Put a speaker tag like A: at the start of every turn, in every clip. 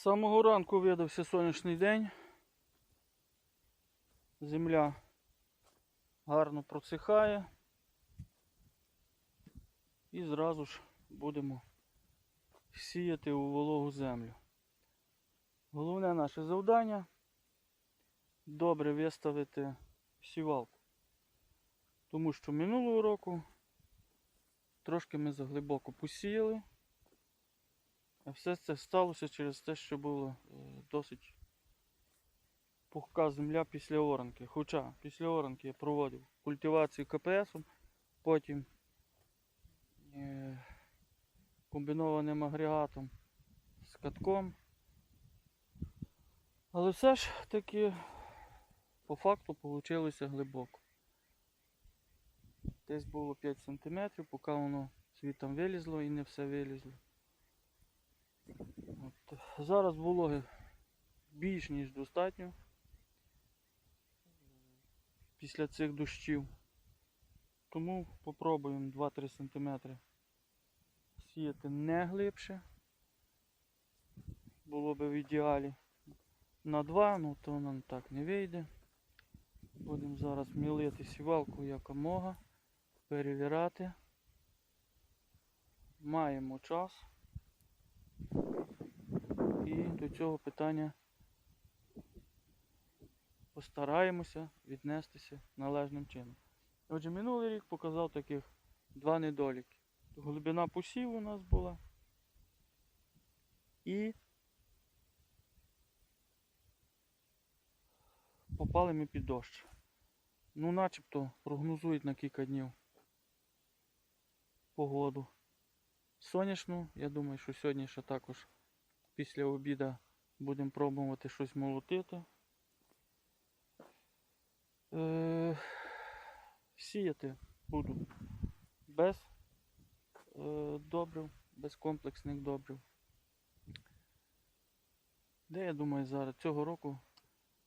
A: З самого ранку видався сонячний день. Земля гарно просихає. І зразу ж будемо сіяти у вологу землю. Головне наше завдання добре виставити сівалку. Тому що минулого року трошки ми заглибоко посіяли. А все це сталося через те, що була е, досить пухка земля після оранки. Хоча після оранки я проводив культивацію КПСом, потім е, комбінованим агрегатом з катком. Але все ж таки по факту вийшло глибоко. Десь було 5 см, поки воно світом вилізло і не все вилізло. От. Зараз вологи більш ніж достатньо після цих дощів. Тому попробуємо 2-3 см сіяти не глибше. Було би в ідеалі на 2, ну то нам так не вийде. Будемо зараз мілити сівалку якомога, перевіряти. Маємо час. І до цього питання постараємося віднестися належним чином. Отже, минулий рік показав таких два недоліки. Глибина посіву у нас була. І попали ми під дощ. Ну, начебто прогнозують на кілька днів погоду. Сонячну, я думаю, що сьогодні ще також після обіду будемо пробувати щось молотити. Е, сіяти буду без е, добрив, без комплексних добрив. Де я думаю зараз цього року,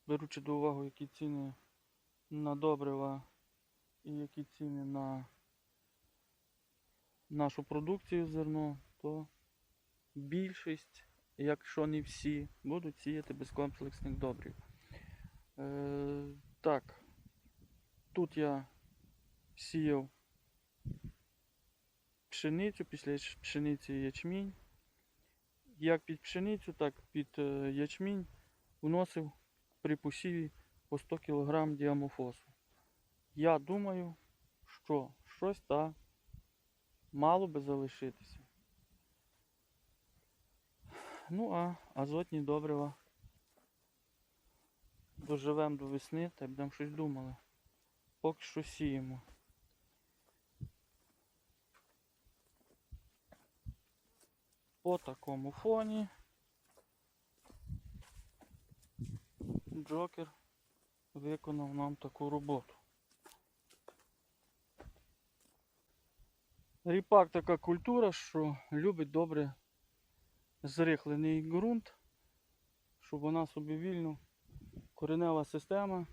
A: беручи до уваги, які ціни на добрива і які ціни на нашу продукцію зерно, то більшість якщо не всі, будуть сіяти безкомплексних добрив. Е, так, тут я сіяв пшеницю, після пшениці ячмінь. Як під пшеницю, так під е, ячмінь вносив при посіві по 100 кг діамофосу. Я думаю, що щось так мало би залишитися. Ну а азотні добрива доживемо до весни та будемо щось думали. Поки що сіємо. По такому фоні Джокер виконав нам таку роботу. Ріпак така культура, що любить добре зрихлений ґрунт, щоб вона собі вільно, коренева система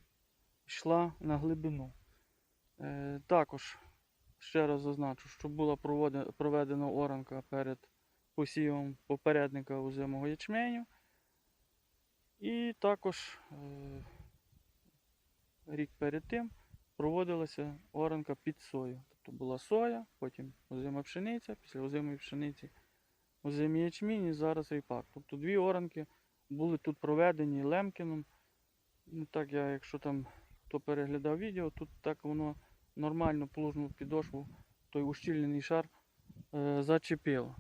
A: йшла на глибину. Е, також ще раз зазначу, що була проведена оранка перед посівом попередника озимого ячменю. І також е, рік перед тим проводилася оранка під сою. Тобто була соя, потім озима пшениця, після озимої пшениці озимі ячмінь і зараз ріпак. Тобто дві оранки були тут проведені Лемкіном. Ну так я, якщо там хто переглядав відео, тут так воно нормально плужну підошву, той ущільнений шар е, зачепило.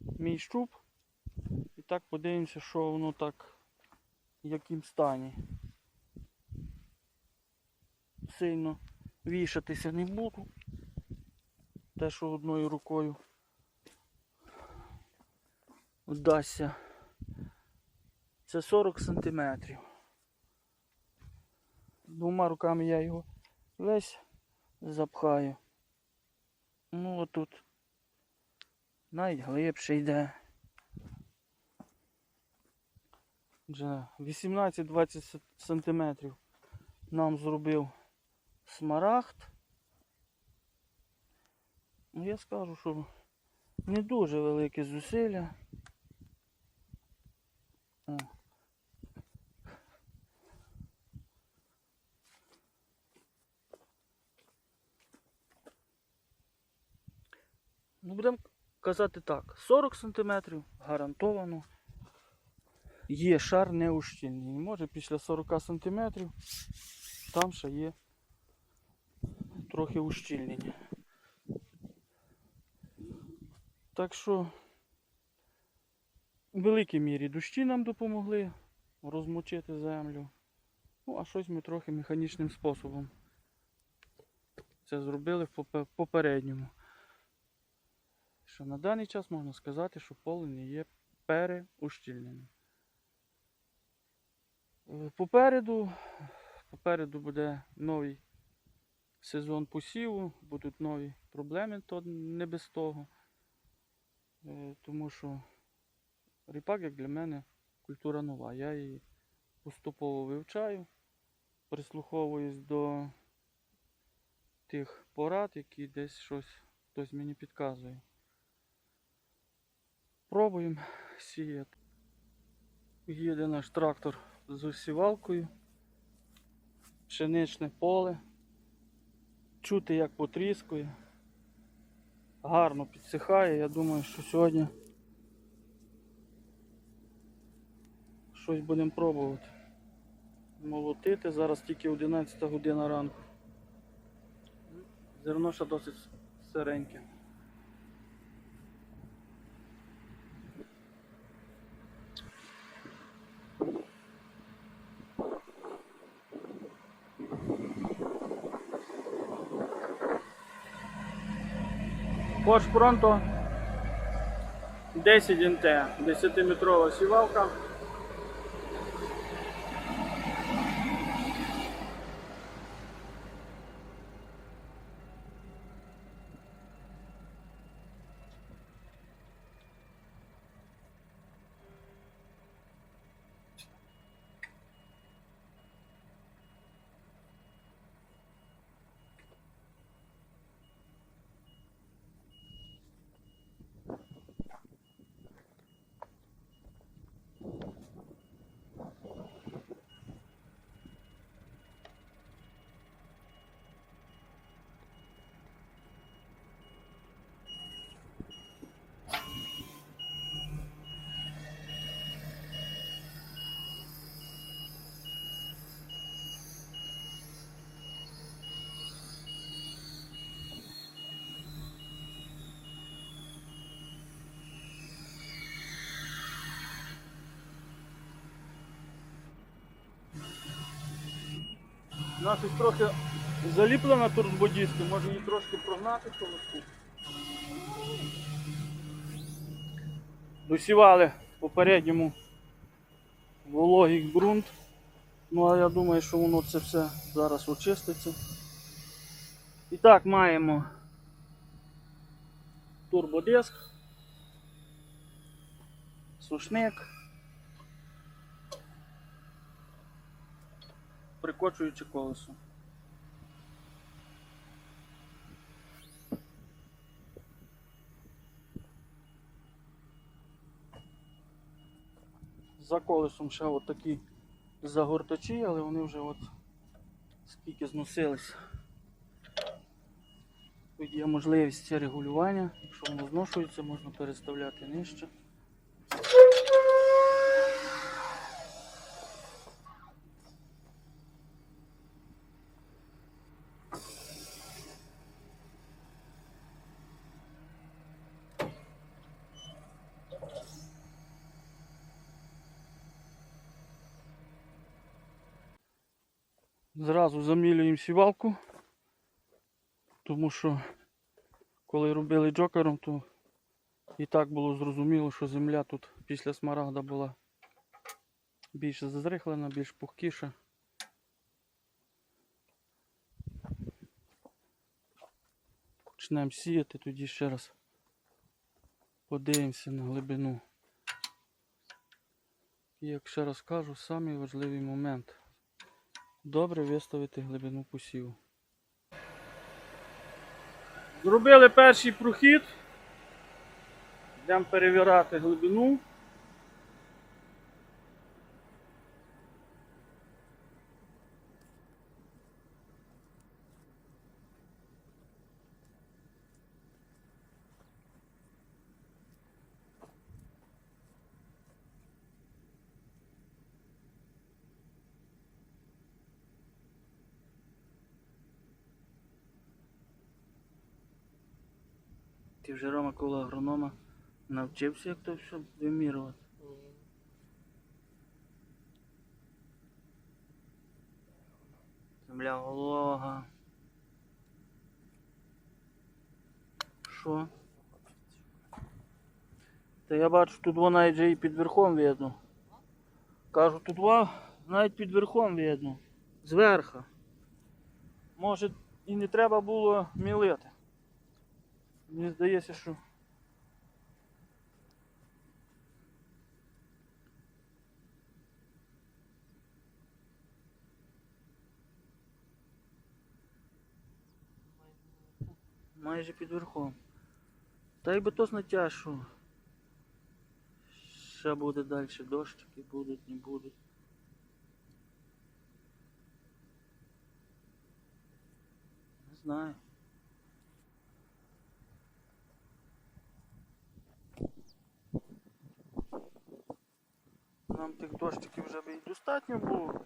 A: Мій щуп. І так подивимося, що воно так, в яким стані. Сильно вішатися не буду. Те, що одною рукою вдасться. Це 40 сантиметрів. Двома руками я його весь запхаю. Ну отут навіть глибше йде. Вже 18-20 сантиметрів нам зробив смарагд. Ну я скажу, що не дуже велике зусилля. О. Ну, будемо казати так, 40 см гарантовано. Є шар неущільний. Може після 40 см там ще є трохи ущільнення. Так що в великій мірі дощі нам допомогли розмочити землю. Ну, а щось ми трохи механічним способом це зробили в попередньому. Що на даний час можна сказати, що поле є переущільненим. Е, Попереду, попереду буде новий сезон посіву, будуть нові проблеми, то не без того. Е, Тому що ріпак, як для мене, культура нова. Я її поступово вивчаю, прислуховуюсь до тих порад, які десь щось хтось мені підказує. Пробуємо сіяти. Їде наш трактор з осівалкою. Пшеничне поле. Чути, як потріскує. Гарно підсихає. Я думаю, що сьогодні щось будемо пробувати. Молотити. Зараз тільки 11 година ранку. Зерно ще досить сиреньке. Porsche Пронто 10 НТ, 10-метрова сівалка. У нас ось трохи заліплена турбодіска, може її трошки прогнати колоску. Досівали попередньому вологий ґрунт. Ну а я думаю, що воно це все зараз очиститься. І так маємо турбодиск, сушник. Прикочуючи колесо. За колесом ще от загортачі, але вони вже от скільки зносились. Тут є можливість регулювання, якщо воно зношується, можна переставляти нижче. Зразу замілюємо сівалку, тому що коли робили джокером, то і так було зрозуміло, що земля тут після смарагда була більш зазрихлена, більш пухкіша. Почнемо сіяти, тоді ще раз подивимося на глибину. І як ще раз кажу, самий важливий момент добре виставити глибину посіву. Зробили перший прохід. Йдемо перевіряти глибину. Вже Рома коло агронома навчився, як то все вимірювати. Земля волога. Що? Та я бачу, тут вона навіть вже і під верхом видно. Кажу, тут во, навіть під верхом видно. Зверха. Може і не треба було мілити. Мені здається, що. Майже під верхом. Та й би то знаття, що ще буде далі дощики, будуть, не будуть. Не знаю. Нам тих дощиків вже і достатньо було.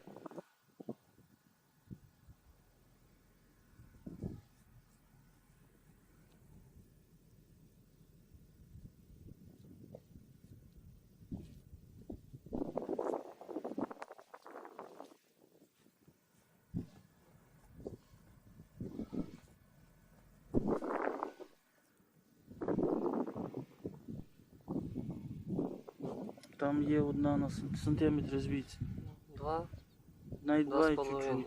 A: Там є одна на сан- сантиметр звідси.
B: Два,
A: Навіть
B: два
A: два і чуть-чуть.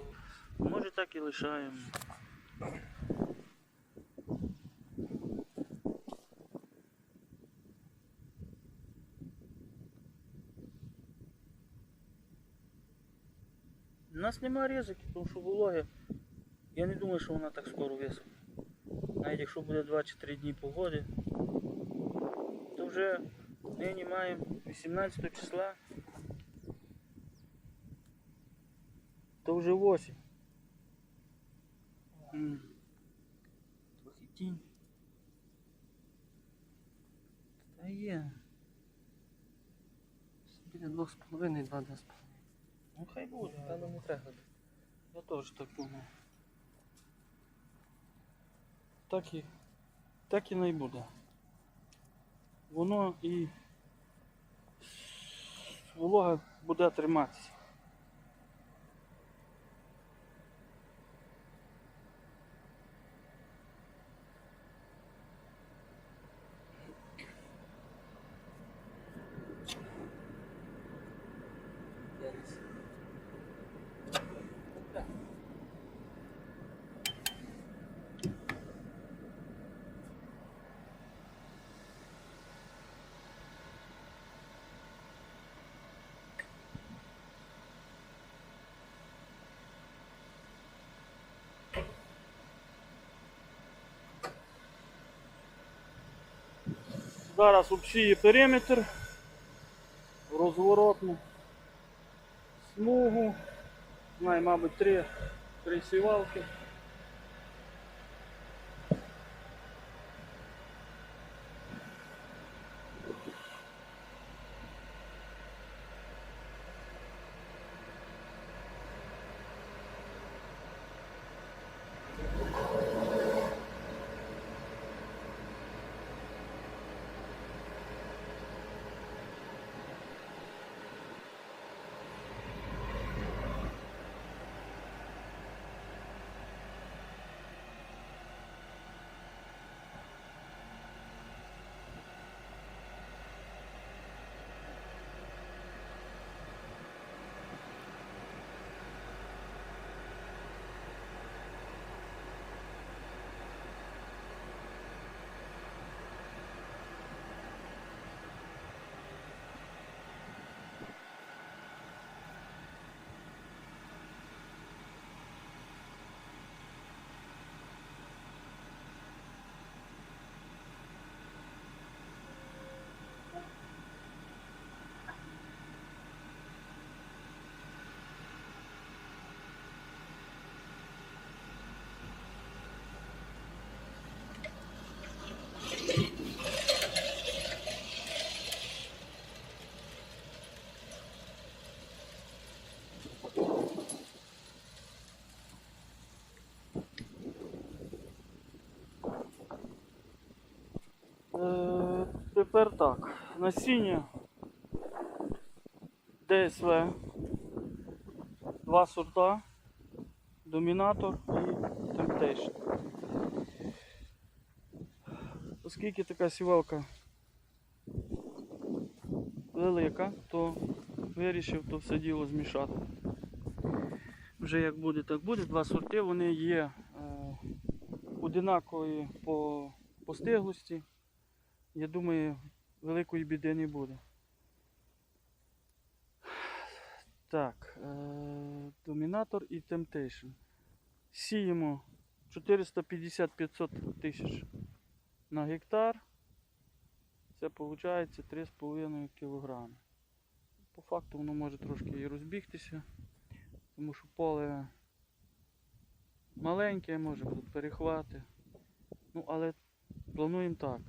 A: Може так і лишаємо. У нас немає ризиків, тому що вологи. Я не думаю, що вона так скоро висохне. Навіть якщо буде 2 чи 3 дні погоди, то вже нині маємо 18 числа. То вже осінь. М. Трохи тінь. Та є.
B: біля двох з половиною, два, два з половиною.
A: Ну хай буде.
B: Певно, не треба.
A: Я теж так думаю. Так і, так і не буде. Воно і волога буде триматися. Зараз обшиє периметр, розворотну смугу. Знаю, мабуть, три, три сівалки. Тепер так. Насіння ДСВ. Два сорта. Домінатор і Temptation. Оскільки така сівалка велика, то вирішив то все діло змішати. Вже як буде, так буде. Два сорти, вони є е, одинакові по, по стиглості. Я думаю, великої біди не буде. Так, е, домінатор і Temptation. Сіємо 450-500 тисяч на гектар. Це виходить 3,5 кг. По факту воно може трошки і розбігтися, тому що поле маленьке, може будуть перехвати. Ну, але плануємо так.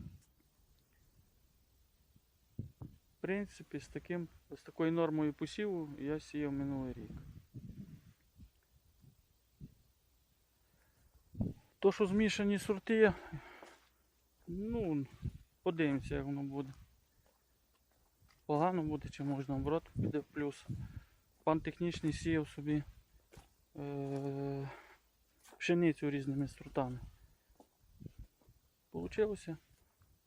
A: В принципі, з, таким, з такою нормою посіву я сіяв минулий рік. То, що змішані сорти, ну, подивимося, як воно буде. Погано буде, чи можна наоборот піде в плюс. Пан технічний сіяв собі е- пшеницю різними сортами. Получилося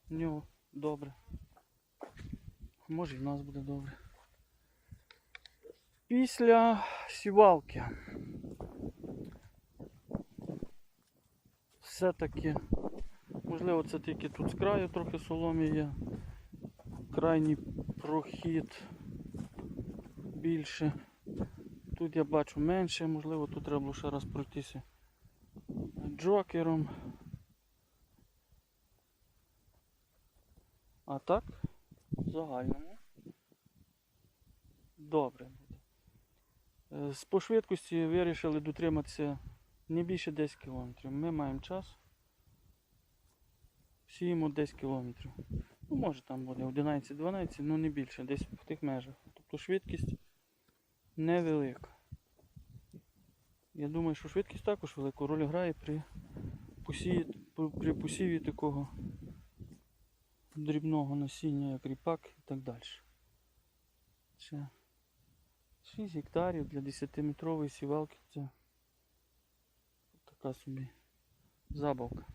A: в нього добре. Може і в нас буде добре. Після сівалки. Все-таки, можливо, це тільки тут з краю трохи соломі є. Крайній прохід більше. Тут я бачу менше, можливо, тут треба було ще раз пройтися джокером. А так, загальному. Добре буде. По швидкості вирішили дотриматися не більше 10 км. Ми маємо час. Сіємо 10 км. Ну, може там буде 11-12, ну не більше, десь в тих межах. Тобто швидкість невелика. Я думаю, що швидкість також велику роль грає при посіві, при посіві такого дрібного насіння, як ріпак і так далі. Це 6 гектарів для 10-метрової сівалки це така собі забавка.